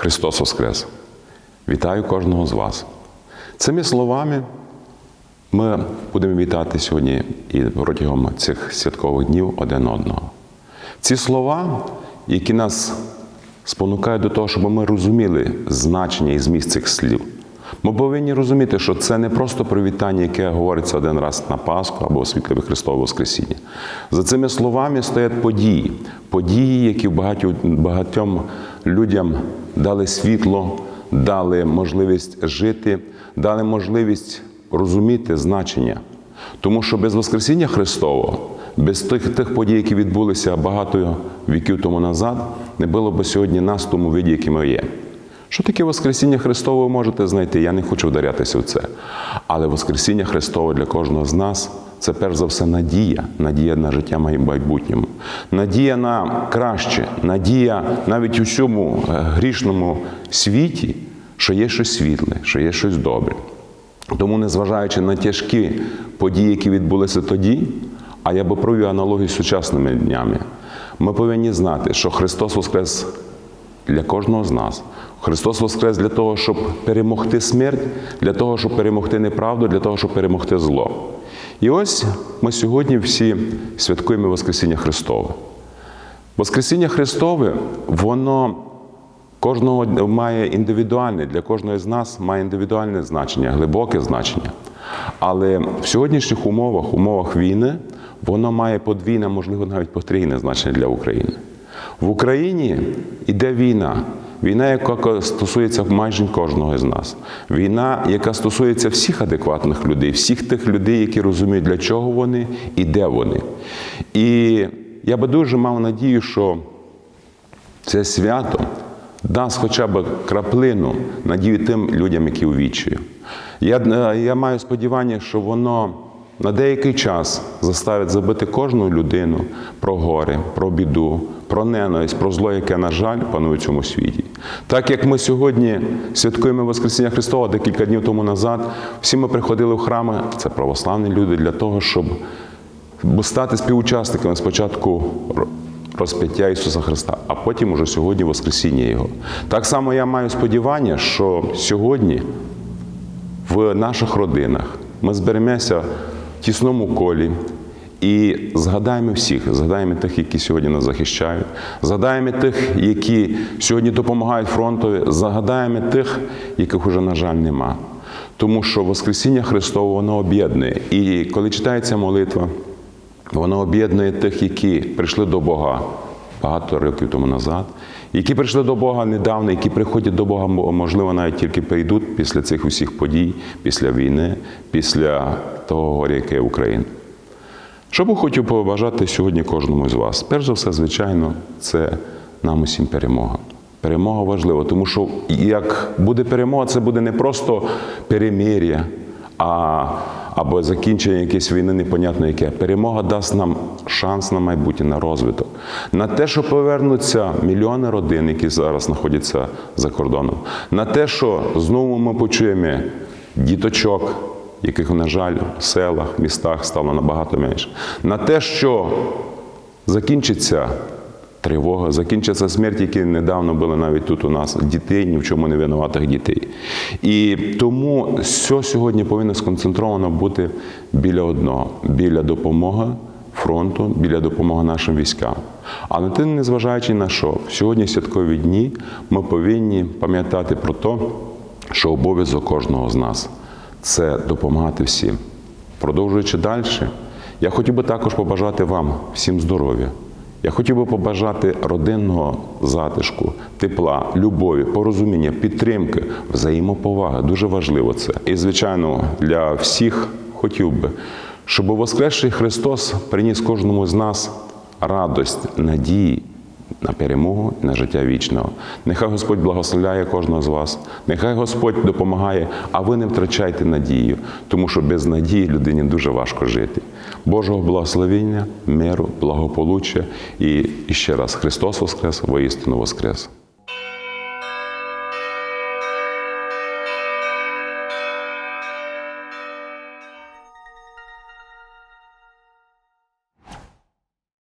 Христос Воскрес! Вітаю кожного з вас. Цими словами ми будемо вітати сьогодні і протягом цих святкових днів один одного. Ці слова, які нас спонукають до того, щоб ми розуміли значення і зміст цих слів. Ми повинні розуміти, що це не просто привітання, яке говориться один раз на Пасху або світлове Христове Воскресіння. За цими словами стоять події, події, які багатьом, людям дали світло, дали можливість жити, дали можливість розуміти значення. Тому що без Воскресіння Христового, без тих, тих подій, які відбулися багато віків тому назад, не було б сьогодні нас в тому виді, який ми є. Що таке Воскресіння Христове ви можете знайти? Я не хочу вдарятися в це. Але Воскресіння Христове для кожного з нас це перш за все надія, надія на життя майбутньому, надія на краще, надія навіть у цьому грішному світі, що є щось світле, що є щось добре. Тому, незважаючи на тяжкі події, які відбулися тоді, а я би провів аналогію з сучасними днями, ми повинні знати, що Христос Воскрес для кожного з нас. Христос Воскрес для того, щоб перемогти смерть, для того, щоб перемогти неправду, для того, щоб перемогти зло. І ось ми сьогодні всі святкуємо Воскресіння Христове. Воскресіння Христове, воно кожного має індивідуальне, для кожного з нас має індивідуальне значення, глибоке значення. Але в сьогоднішніх умовах, умовах війни, воно має подвійне, можливо, навіть потрійне значення для України. В Україні йде війна. Війна, яка стосується майже кожного з нас. Війна, яка стосується всіх адекватних людей, всіх тих людей, які розуміють, для чого вони і де вони. І я би дуже мав надію, що це свято дасть хоча б краплину надію тим людям, які у. Я, я маю сподівання, що воно на деякий час заставить забити кожну людину про горе, про біду, про ненависть, про зло, яке, на жаль, панує в цьому світі. Так як ми сьогодні святкуємо Воскресіння Христова декілька днів тому назад, всі ми приходили в храми, це православні люди, для того, щоб стати співучасниками спочатку розп'яття Ісуса Христа, а потім уже сьогодні Воскресіння Його. Так само я маю сподівання, що сьогодні в наших родинах ми зберемося тісному колі і згадаємо всіх, згадаємо тих, які сьогодні нас захищають, згадаємо тих, які сьогодні допомагають фронтові, згадаємо тих, яких уже, на жаль, нема. Тому що Воскресіння Христове воно об'єднує. І коли читається молитва, воно об'єднує тих, які прийшли до Бога багато років тому назад, які прийшли до Бога недавно, які приходять до Бога, можливо, навіть тільки прийдуть після цих усіх подій, після війни, після того горя, яке є Україна. Що би хотів побажати сьогодні кожному з вас? Перш за все, звичайно, це нам усім перемога. Перемога важлива, тому що як буде перемога, це буде не просто перемир'я, а або закінчення якоїсь війни, непонятно яке. Перемога дасть нам шанс на майбутнє, на розвиток, на те, що повернуться мільйони родин, які зараз знаходяться за кордоном, на те, що знову ми почуємо діточок, яких, на жаль, в селах, містах стало набагато менше, на те, що закінчиться. Тривога, закінчаться смерть, які недавно були навіть тут у нас, дітей, ні в чому не винуватих дітей. І тому все сьогодні повинно сконцентровано бути біля одного, біля допомоги фронту, біля допомоги нашим військам. Але тим, незважаючи на що, сьогодні святкові дні ми повинні пам'ятати про те, що обов'язок кожного з нас це допомагати всім. Продовжуючи далі, я хотів би також побажати вам всім здоров'я. Я хотів би побажати родинного затишку, тепла, любові, порозуміння, підтримки, взаємоповаги. Дуже важливо це. І, звичайно, для всіх хотів би, щоб Воскресший Христос приніс кожному з нас радость, надії на перемогу, на життя вічного. Нехай Господь благословляє кожного з вас, нехай Господь допомагає, а ви не втрачайте надію, тому що без надії людині дуже важко жити. Божого благословення, миру, благополуччя і, ще раз Христос Воскрес, воістину Воскрес.